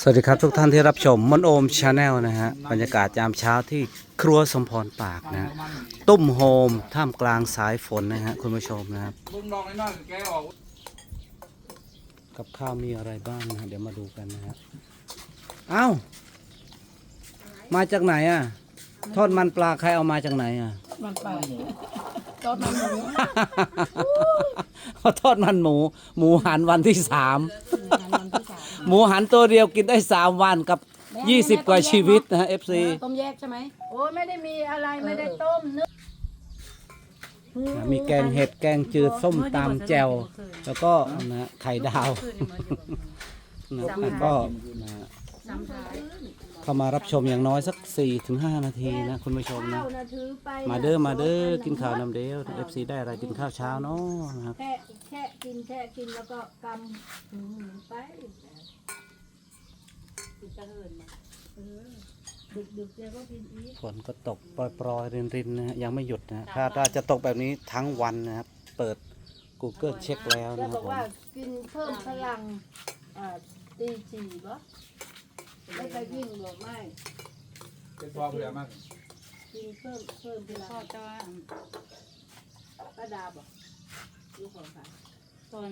สวัสดีครับทุกท่านที่รับชมมอนโอมชาแนลนะฮะบรรยากาศยามเช้าที่ครัวสมพรปากนะฮะตุ้มโฮมท่ามกลางสายฝนนะฮะคุณผู้ชมนะครับลุงลองไอ้นั่นแกออกกับข้าวมีอะไรบ้างนะฮะเดี๋ยวมาดูกันนะฮะเอ้ามาจากไหนอะทอดมันปลาใครเอามาจากไหนอะมันไปตอนมันหมูเอาทอดมันหมู หมูหันวันที่สาม หมูหันตัวเดียวกินได้สามวันกับยี่สิบกว่าชีวิตนะฮะเอฟซีต้มแยกใช่ไหมโอ้ยไม่ได้มีอะไรไม่ได้ต้มเนื้อมีแกงเห็ดแกงจืดส้มตำแจ่วแล้วก็นะฮะไข่ดาวนะแล้วก็นะฮะสามท้ายเข้ามารับชมอย่างน้อยสัก4ี่ถึงห้านาทีนะ คุณผู้ชมนะข้าวนะถือไปมาเด้อมาเด้อกินข้าวน้ำเดียวเอฟซีได้อะไรกินข้าวเช้าเนาะนะครับแค่แค่กินแค่กินแล้วก็กำหืมไป กินจะเหินมาเออดึกดึกๆเดี๋ยวก็กินอีกฝนก็ตกปล่อยๆรินๆนะฮะยังไม่หยุดนะคาดว่าจะตกแบบนี้ทั้งวันนะครับ เปิด Google เช็คแล้วจะนะคบรัอบกผมว่ากินเพิ่มพลังอ่าตีจีบ่ไม่ไปวิ่งหรอกไม่เป็นตัวเผื่อมากกินเพิ่มเพิ่มพลังพ่อจะว่าป้าดาบอกลูกของใครตอน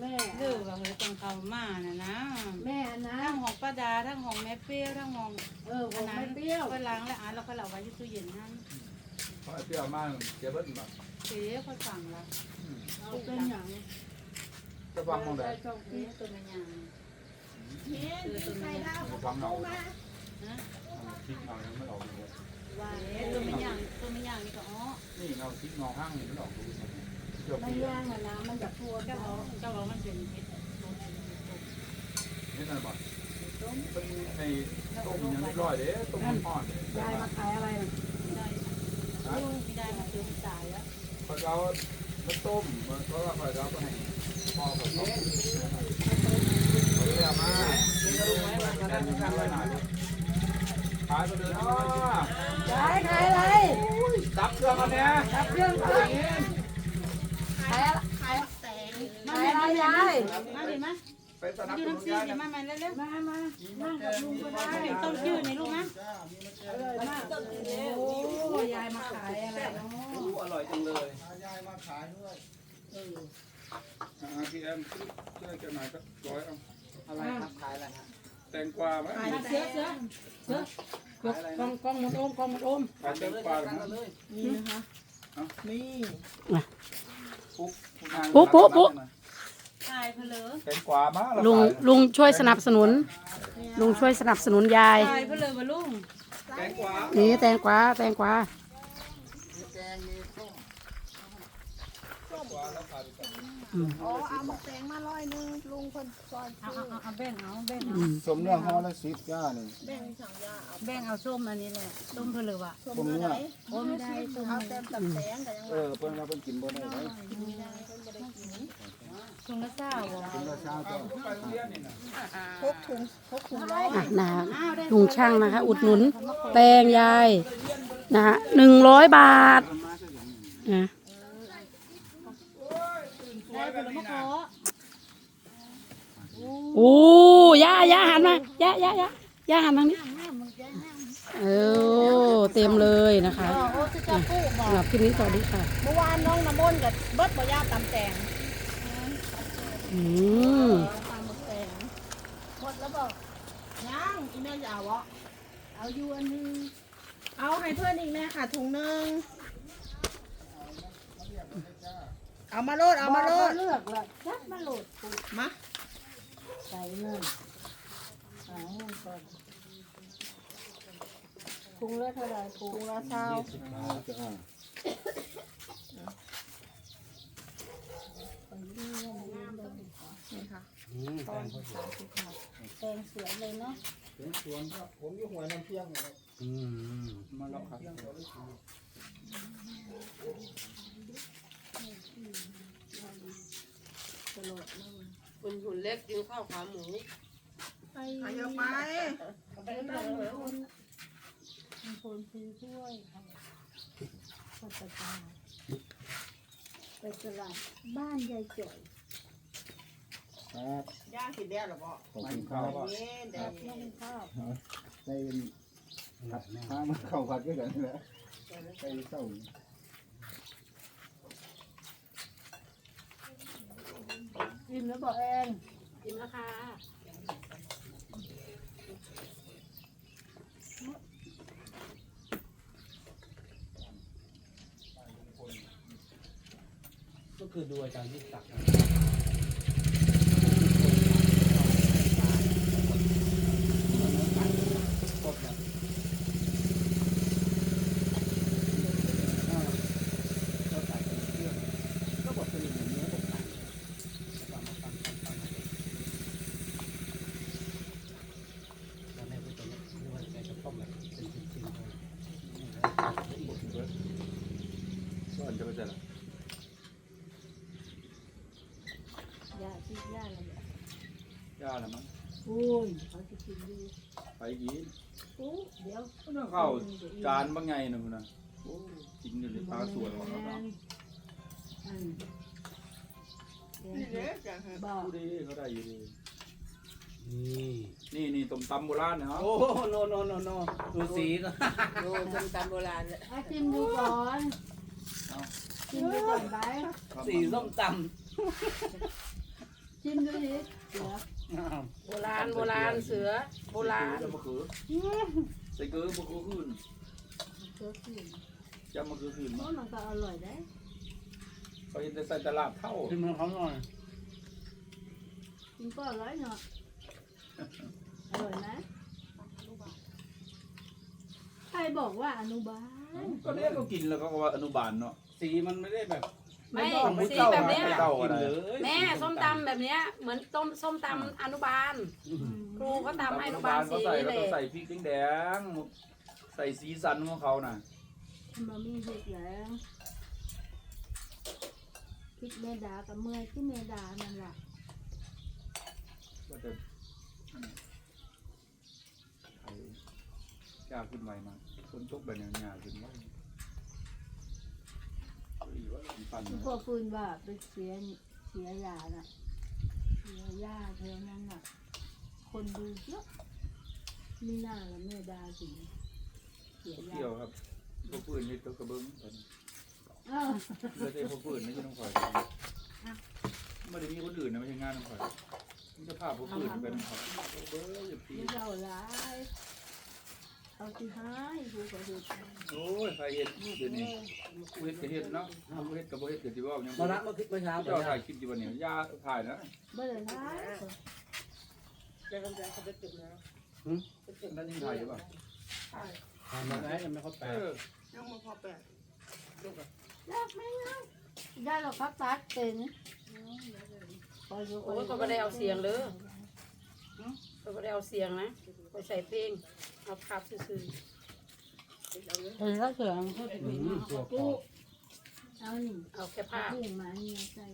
แม่เลือกว่าเฮ้ยตรงเขามาน่ะนะแม่นะทั้งของป้าดาทั้งของแม่เปรี้ยวทั้งของเออของไม่เปรี้ยวก็ล้างแล้วอ่านแล้วก็เหล่าไว้ที่ตู้เย็นนั่นเพราะไอ้เปรี้ยวมากเจ๊เบิ้ลแบบเจ๊เขาสั่งละเอาเป็นอย่างจะฟังมองได้ช่องนี่นี้ตัวมันยางจะฟังเอาคลิปเอายังไม่ออกเลยว่าเอ๊ะตัวมันยางตัวมันยางนี่ก็อ๋อนี่เราคลิปงอห้างนี่มันออกดูเจ้าไม่ปีย่างอะนะมันจะทัวเจ้าเขาบอกเจ้าบอกมันเป็นเห็ดนี่นั่นบ่เป็นในต้มยังไม่ร้อยเด้ต้มมันอ่อนยายมาขายอะไรน่ะไม่ได้ไม่ได้มาซื้อจ่ายแล้วพอเรามันต้มเพราะว่าพอเราก็ให้พ่อกับเขาเขาเรียกมาแทนยังไงหน่อยขายไปเลยเนาะยายขายอะไรดับเครื่องอันเนี้ยรับเครื่องขา ยอะไรยายมาดิมาไปสนับอยู่สนุนน้ำซียายเดี๋ยวมาใหม่เร็วมามานั่งกับลุงก็ได้ๆเป็นต้มจืดนี่ลูกนะอร่อยมากโอ้ยายมาขายอะไรเนาะอร่อยจังเลยยายมาขายด้วยพี่แอมช่วยกันหน่อยก็ร้อยเอาอะไรครับขายอะไรฮะแตงกวาไหมขายเสือเสือเสือกล้องกล้องมันโอมกล้องมันโอมขายแตงกวาไหมนี่นะคะนี่ปุ๊บปุ๊บปุ๊บปุ๊บ ตายเพลอแตงกวามาลุงลุงช่วยสนับสนุน ลุงช่วยสนับสนุนยาย ตายเพลอวะลุงแตงกวานี่แตงกวาแตงกวาอ๋อเอาหมกแตงมาร้อยหนึงลุงคนซอยเอาเอาเอาแบ่งเอาแบ่งเอาสมเนื้อห่อละสิบย่านี่แบ่งสองยาเอาแบ่งเอาส้มอันนี้แหละส้มเพลือวะสมเนื้อโอ้ไม่ได้ส้มเอาแต่ตับแตงแต่ยังเออเพิ่นเราเพิ่นกินบ่ได้ไหม ส้มละเศร้าบ่กินละเช้าก็ไปโรงเรียนนี่นะพกถุงพกถุงร้อย อะนะคะลุงช่างนะคะ อุดหนุนแตงยายนะคะหนึ่งร้อยบาทนะได้ผลมะขอโอ้ย่าย่าหันมาย่าย่าย่าย่าหันทางนี้เออเต็มเลยนะคะโอ้คือเจ้ากู้บอกสำหรับคลิปนี้สวัสดีค่ะ เมื่อวานน้องน้ำมนต์กับเบิดบ่ยาตำแตง อืมตำหมกแตงหมดแล้วบอกยังอีแม่จะเอาวะเอาอยู่อันหนึงเอาให้เพื่อนอีกแม่ค่ะถุงหนึงเอามาโลดเอามาโลดเลือกเลยจัดมาโลดมาใส่เงินหาเงินก่อนถุงละเท่าไหร่ถุงละเท่า ตอ่านี่ค่ะอืมแตงแตงสวยเลยเนาะถึงสวนครับผมอยู่หัวน้ำเที่ยงครับอืมมาแล้วครับเพียงตลอดคุณหุ่นเล็กกินข้าวขาหมูไปเยอะไปไปบ้านคนคนซื้อถ้วยก็ไปตลาดไปตลาดบ้านยายจ่อย ครับย่างกินได้หรอบ่ขอบคุณครับนี่เดี๋ยวนี้าวได้พามาเข้าวัดด้วยกันนี่แหละไปเศร้ากินแล้วบอกเองกินแล้วค่ะก็คือดูอาจารย์ที่ตักนะก็ใส่เป็นเครื่องก็บดเป็นอย่างเนื้อบดไก่แล้วก็มาปั้นปั้นปั้นตอนแรกก็จะนึกว่าแกจะต้มแบบเป็นชิ้นๆเลย ส่วนจะไปเสร็จแล้วยาชิยาอะไรเนี่ยย่าแล้วมั้งโอ้ยเขาจะกินดีไปกินโอ้เดี๋ยวก็ต้องเข้าจานบางไงนะคุณนะโอ้กินอยู่ในปลาสวนของเขาแมเนาะนอันเดี๋ยวนี่เด้อจังฮะบอกดูดิเขาได้อยู่ดีนี่นี่นี่ต้มตำโบราณนะครับโอ้โนโนโนโนดูสีก็ดูส้มตำโบราณเนี่ย ให้ชิมดูก่อน ชิมดูก่อนไปสีส้มตชิมดูดิเดี๋ยวำโบราณโบราณเสือ โบราณจะมะเขือใส่เกลือมะเขือขึ้นเสือกินจะมะเขือขึ้นเพมาราะมันก็อร่อยได้เขาเห็นแต่ใส่ตลาดเท่าชิมให้เขาหน่อยกินก็อร่อยเนาะอร่อยไหมใครบอกว่าอนุบาลก็เรียกก็กินแล้วก็ว่าอนุบาลเนาะ สีมันไม่ได้แบบไม่สีแบบเนี้ยเต้ากิอะนไรเลยแม่ส้มตำแบบเนี้ยเหมือนต้มส้มตำอนุบาล ครูเขาตำให้อนุบาลเขาสีใส่นี่ก็เลต้องยใส่พริกแดงๆใส่สีสันของเขาน่ะมันมีเห็ดแหล้วพริกเมดากับเมื่อยที่เมดานั่นแหละก็จะไอ้ยากขึ้นไวมากคนตกแบบนี้ยากขึ้นไวอีว่า ปั่นที่พ่อฟืนว่าไปเสียเสียยาน่ะ เสียยาเท่านั้นน่ะ คนดูเยอะมีหน้าละเมดาสิเสียยาเที่ยวครับพวกปืนนี่ตัวกระเบื้องตอนนี้อ้าวเลือดพวกปืนไม่ใช่น้องข่อยไม่ได้มีคนอื่นนะไม่ใช่งานน้องข่อยมันจะพาพวกปืนไปน้องข่อยเบ้ออย่าพีไม่เราร้าย เอาที่ให้ดูก็ดูโอ้ยใครเห็ดเดี๋ยวนี้กูเห็ดกับเห็ดเนาะกูเห็ดกับบ่เห็ดเดี๋ยวที่ว่ายังมาละเมื่อคิดเมื่อเช้าเจ้าถ่ายคลิปอยู่วันนี้ยาถ่ายนะไม่ได้ร้ายเดี๋ยวกำลังเขาจะจุดนะนั่นยังถ่ายอยู่ป่ะทำมาแล้วยังไม่เข้าแปเอลอยังมาพอแปดยากไหมนะได้หรอกครับตัดเป็นโอ้ยเขาไม่ได้เอาเสียงเลย เขาไม่ได้เอาเสียงนะไปใส่เพลง เอาภาพซื่อเห็นแล้วเสียงเขาจะเป็นตัวกรกูอบเอาหนึ่งๆเอาแค่ผ้าภาพผู้มาเนี่ยใส่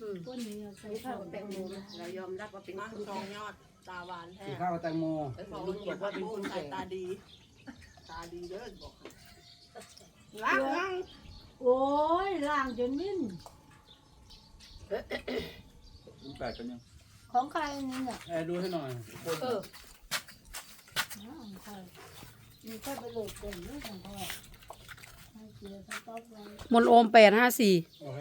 อืมก้นนี้ใส่นี่ภาพแตงโมนะเรายอมรับว่าเป็นมาคนสอแก่งยอดตาหวานแท้สีข้าวกับแตงโมไปบอกลุงบอกว่าเป็นคนสายแก่ตาดี ตาดีเด้อบอกล้างล้างโอ้ยล่างจนมิ้นรุ่นแปดกันยัง ของใครนี่เนี่ยแอร์ดูให้หน่อยเออของใครมีแค่ไปโหลดเต็มเรื่องของพ่อให้เสียสต๊อกไว้ มนโอมแปดห้าสี่โอเค